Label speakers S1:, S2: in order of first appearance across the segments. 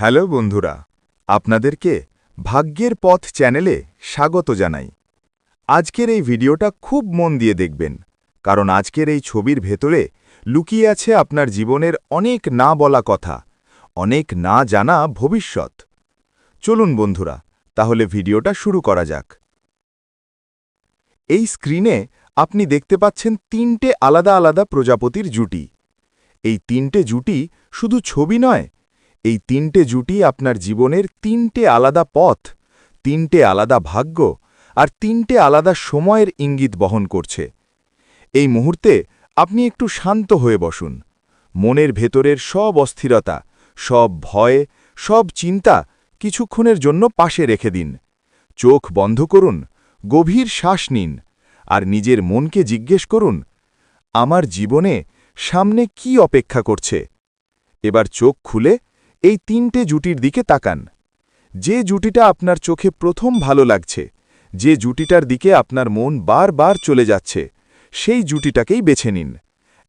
S1: Hello বন্ধুরা, আপনাদেরকে ভাগ্যের পথ চ্যানেলে স্বাগত জানাই। আজকের এই ভিডিওটা খুব মন দিয়ে দেখবেন, কারণ আজকের এই ছবির ভেতরে লুকিয়ে আছে আপনার জীবনের অনেক না বলা কথা, অনেক না জানা ভবিষ্যৎ। চলুন বন্ধুরা, তাহলে ভিডিওটা শুরু করা যাক। এই স্ক্রিনে আপনি দেখতে পাচ্ছেন তিনটে আলাদা আলাদা প্রজাপতির জুটি। এই তিনটে জুটি শুধু ছবি নয় এই তিনটে জুটি আপনার জীবনের তিনটে আলাদা পথ, তিনটে আলাদা ভাগ্য আর তিনটে আলাদা সময়ের ইঙ্গিত বহন করছে। এই মুহূর্তে আপনি একটু শান্ত হয়ে বসুন। মনের ভেতরের সব অস্থিরতা, সব ভয়, সব চিন্তা কিছুক্ষণের জন্য পাশে রেখে দিন। চোখ বন্ধ করুন, গভীর শ্বাস নিন আর নিজের মনকে জিজ্ঞেস করুন, আমার জীবনে সামনে কি অপেক্ষা করছে? এবার চোখ খুলে এই তিনটে জুটির দিকে তাকান। যে জুটিটা আপনার চোখে প্রথম ভালো লাগছে, যে জুটিটার দিকে আপনার মন বারবার চলে যাচ্ছে, সেই জুটিটাকেই বেছে নিন।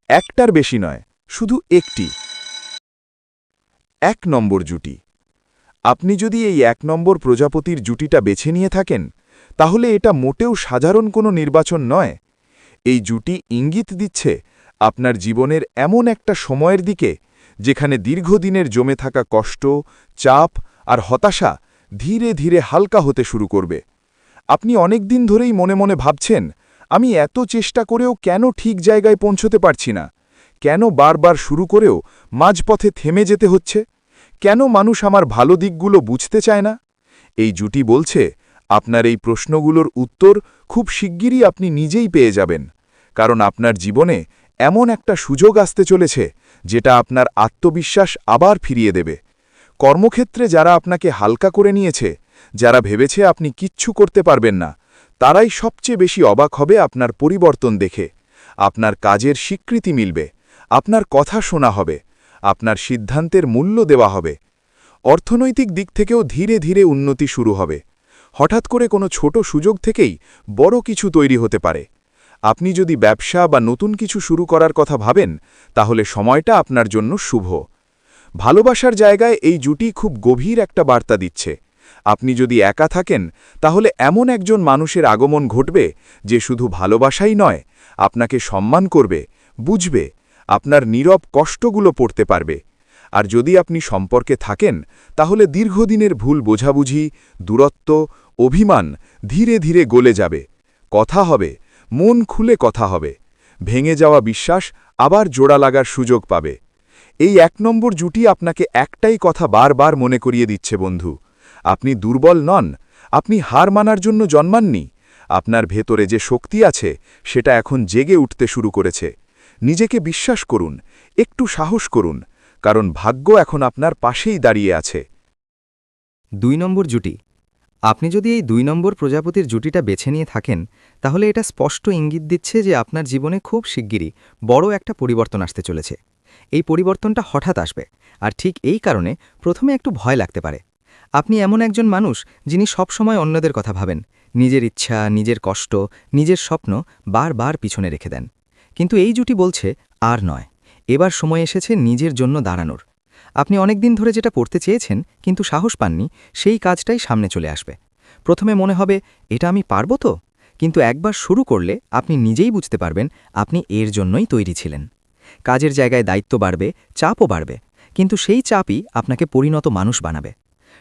S1: একটার বেশি নয়, শুধু একটি। এক নম্বর জুটি। আপনি যদি এই এক নম্বর প্রজাপতির জুটিটা বেছে নিয়ে থাকেন, তাহলে এটা মোটেও সাধারণ কোনো নির্বাচন নয়। এই জুটি ইঙ্গিত দিচ্ছে আপনার জীবনের এমন একটা সময়ের দিকে যেখানে দীর্ঘদিনের জমে থাকা কষ্ট, চাপ আর হতাশা ধীরে ধীরে হালকা হতে শুরু করবে। আপনি অনেক দিন ধরেই মনে মনে ভাবছেন, আমি এত চেষ্টা করেও কেন ঠিক জায়গায় পৌঁছতে পারছি না? কেন বারবার শুরু করেও মাঝপথে থেমে যেতে হচ্ছে? কেন মানুষ আমার ভালো দিকগুলো বুঝতে চায় না? এই জুটি বলছে, আপনার এই প্রশ্নগুলোর উত্তর খুব শিগগিরই আপনি নিজেই পেয়ে যাবেন। কারণ আপনার জীবনে এমন একটা সুযোগ আসতে চলেছে, যেটা আপনার আত্মবিশ্বাস আবার ফিরিয়ে দেবে। কর্মক্ষেত্রে যারা আপনাকে হালকা করে নিয়েছে, যারা ভেবেছে আপনি কিচ্ছু করতে পারবেন না, তারাই সবচেয়ে বেশি অবাক হবে আপনার পরিবর্তন দেখে। আপনার কাজের স্বীকৃতি মিলবে, আপনার কথা শোনা হবে, আপনার সিদ্ধান্তের মূল্য দেওয়া হবে। অর্থনৈতিক দিক থেকেও ধীরে ধীরে উন্নতি শুরু হবে। হঠাৎ করে কোনো ছোট সুযোগ থেকেই বড় কিছু তৈরি হতে পারে। আপনি যদি ব্যবসা বা নতুন কিছু শুরু করার কথা ভাবেন, তাহলে সময়টা আপনার জন্য শুভ। ভালোবাসার জায়গায় এই জুটি খুব গভীর একটা বার্তা দিচ্ছে। আপনি যদি একা থাকেন, তাহলে এমন একজন মানুষের আগমন ঘটবে যে শুধু ভালোবাসাই নয়, আপনাকে সম্মান করবে, বুঝবে, আপনার নীরব কষ্টগুলো পড়তে পারবে। আর যদি আপনি সম্পর্কে থাকেন, তাহলে দীর্ঘদিনের ভুল বোঝাবুঝি, দূরত্ব, অভিমান ধীরে ধীরে গলে যাবে। কথা হবে মন খুলে কথা হবে। ভেঙে যাওয়া বিশ্বাস আবার জোড়া লাগার সুযোগ পাবে। এই এক নম্বর জুটি আপনাকে একটাই কথা বারবার মনে করিয়ে দিচ্ছে, বন্ধু। আপনি দুর্বল নন। আপনি হার মানার জন্য জন্মাননি। আপনার ভেতরে যে শক্তি আছে, সেটা এখন জেগে উঠতে শুরু করেছে। নিজেকে বিশ্বাস করুন, একটু সাহস করুন, কারণ ভাগ্য এখন আপনার পাশেই দাঁড়িয়ে আছে।
S2: দুই নম্বর জুটি আপনি যদি এই দুই নম্বর প্রজাপতির জুটিটা বেছে নিয়ে থাকেন, তাহলে এটা স্পষ্ট ইঙ্গিত দিচ্ছে যে আপনার জীবনে খুব শিগগিরই বড় একটা পরিবর্তন আসতে চলেছে। এই পরিবর্তনটা হঠাৎ আসবে, আর ঠিক এই কারণে প্রথমে একটু ভয় লাগতে পারে। আপনি এমন একজন মানুষ যিনি সবসময় অন্যদের কথা ভাবেন, নিজের ইচ্ছা, নিজের কষ্ট, নিজের স্বপ্ন বারবার পিছনে রেখে দেন। কিন্তু এই জুটি বলছে, আর নয়। এবার সময় এসেছে নিজের জন্য দাঁড়ানোর। আপনি অনেক দিন ধরে যেটা পড়তে চেয়েছেন, কিন্তু সাহস পাননি, সেই কাজটাই সামনে চলে আসবে। প্রথমে মনে হবে, এটা আমি পারব তো? কিন্তু একবার শুরু করলে আপনি নিজেই বুঝতে পারবেন, আপনি এর জন্যই তৈরি ছিলেন। কাজের জায়গায় দায়িত্ব বাড়বে, চাপও বাড়বে, কিন্তু সেই চাপই আপনাকে পরিণত মানুষ বানাবে।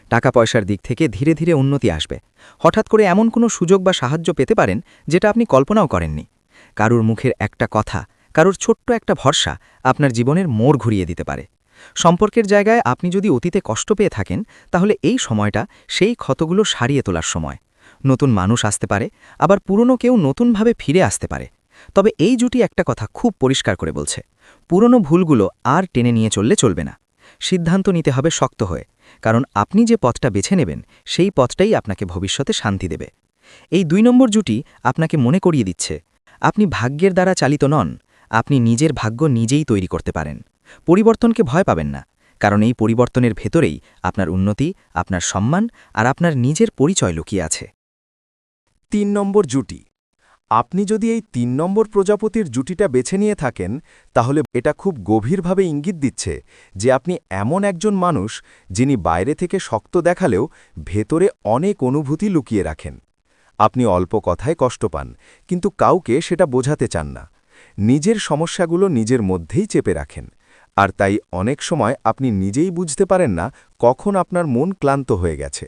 S2: টাকা পয়সার দিক থেকে ধীরে ধীরে উন্নতি আসবে। হঠাৎ করে এমন কোনো সুযোগ বা সাহায্য পেতে পারেন, যেটা আপনি কল্পনাও করেননি। কারুর মুখের একটা কথা, কারুর ছোট্ট একটা ভরসা আপনার জীবনের মোড় ঘুরিয়ে দিতে পারে। সম্পর্কের জায়গায় আপনি যদি অতীতে কষ্ট পেয়ে থাকেন, তাহলে এই সময়টা সেই ক্ষতগুলো সারিয়ে তোলার সময়। নতুন মানুষ আসতে পারে, আবার পুরনো কেউ নতুনভাবে ফিরে আসতে পারে। তবে এই জুটি একটা কথা খুব পরিষ্কার করে বলছে, পুরনো ভুলগুলো আর টেনে নিয়ে চললে চলবে না। সিদ্ধান্ত নিতে হবে শক্ত হয়ে, কারণ আপনি যে পথটা বেছে নেবেন, সেই পথটাই আপনাকে ভবিষ্যতে শান্তি দেবে। এই দুই নম্বর জুটি আপনাকে মনে করিয়ে দিচ্ছে, আপনি ভাগ্যের দ্বারা চালিত নন, আপনি নিজের ভাগ্য নিজেই তৈরি করতে পারেন। পরিবর্তনকে ভয় পাবেন না, কারণ এই পরিবর্তনের ভেতরেই আপনার উন্নতি, আপনার সম্মান আর আপনার নিজের পরিচয় লুকিয়ে আছে।
S3: তিন নম্বর জুটি।
S1: আপনি যদি এই তিন নম্বর প্রজাপতির জুটিটা বেছে নিয়ে থাকেন, তাহলে এটা খুব গভীরভাবে ইঙ্গিত দিচ্ছে যে আপনি এমন একজন মানুষ যিনি বাইরে থেকে শক্ত দেখালেও ভেতরে অনেক অনুভূতি লুকিয়ে রাখেন। আপনি অল্প কথায় কষ্ট পান, কিন্তু কাউকে সেটা বোঝাতে চান না। নিজের সমস্যাগুলো নিজের মধ্যেই চেপে রাখেন। আর তাই অনেক সময় আপনি নিজেই বুঝতে পারেন না কখন আপনার মন ক্লান্ত হয়ে গেছে।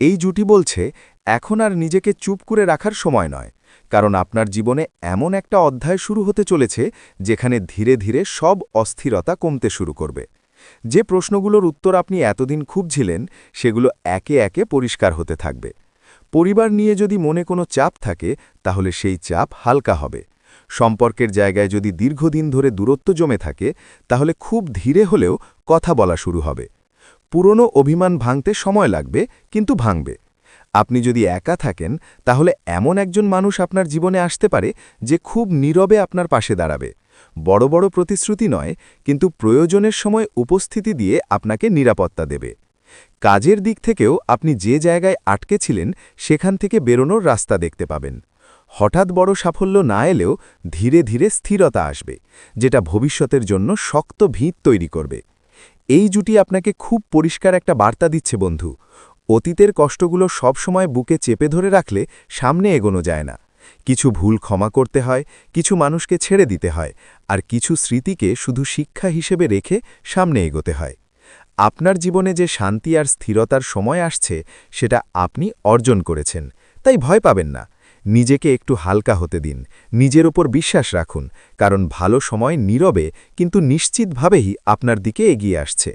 S1: এই জুটি বলছে, এখন আর নিজেকে চুপ করে রাখার সময় নয়, কারণ আপনার জীবনে এমন একটা অধ্যায় শুরু হতে চলেছে যেখানে ধীরে ধীরে সব অস্থিরতা কমতে শুরু করবে। যে প্রশ্নগুলোর উত্তর আপনি এতদিন খুঁজছিলেন, সেগুলো একে একে পরিষ্কার হতে থাকবে। পরিবার নিয়ে যদি মনে কোনো চাপ থাকে, তাহলে সেই চাপ হালকা হবে। সম্পর্কের জায়গায় যদি দীর্ঘদিন ধরে দূরত্ব জমে থাকে, তাহলে খুব ধীরে হলেও কথা বলা শুরু হবে। পুরনো অভিমান ভাঙতে সময় লাগবে, কিন্তু ভাঙবে। আপনি যদি একা থাকেন, তাহলে এমন একজন মানুষ আপনার জীবনে আসতে পারে যে খুব নীরবে আপনার পাশে দাঁড়াবে। বড় বড় প্রতিশ্রুতি নয়, কিন্তু প্রয়োজনের সময় উপস্থিতি দিয়ে আপনাকে নিরাপত্তা দেবে। কাজের দিক থেকেও আপনি যে জায়গায় আটকে ছিলেন, সেখান থেকে বেরোনোর রাস্তা দেখতে পাবেন। হঠাৎ বড় সাফল্য না এলেও ধীরে ধীরে স্থিরতা আসবে, যেটা ভবিষ্যতের জন্য শক্ত ভিত তৈরি করবে। এই জুটি আপনাকে খুব পরিষ্কার একটা বার্তা দিচ্ছে, বন্ধু। অতীতের কষ্টগুলো সবসময় বুকে চেপে ধরে রাখলে সামনে এগোনো যায় না। কিছু ভুল ক্ষমা করতে হয়, কিছু মানুষকে ছেড়ে দিতে হয়, আর কিছু স্মৃতিকে শুধু শিক্ষা হিসেবে রেখে সামনে এগোতে হয়। আপনার জীবনে যে শান্তি আর স্থিরতার সময় আসছে, সেটা আপনি অর্জন করেছেন, তাই ভয় পাবেন না। নিজেকে একটু হালকা হতে দিন। নিজের ওপর বিশ্বাস রাখুন, কারণ ভালো সময় নীরবে, কিন্তু নিশ্চিতভাবেই আপনার দিকে এগিয়ে আসছে।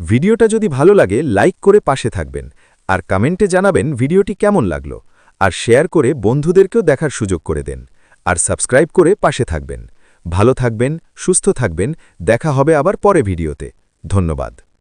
S1: ভিডিওটা যদি ভালো লাগে, লাইক করে পাশে থাকবেন, আর কমেন্টে জানাবেন ভিডিওটি কেমন লাগল, আর শেয়ার করে বন্ধুদেরকেও দেখার সুযোগ করে দেন, আর সাবস্ক্রাইব করে পাশে থাকবেন। ভালো থাকবেন, সুস্থ থাকবেন, দেখা হবে আবার পরে ভিডিওতে। ধন্যবাদ।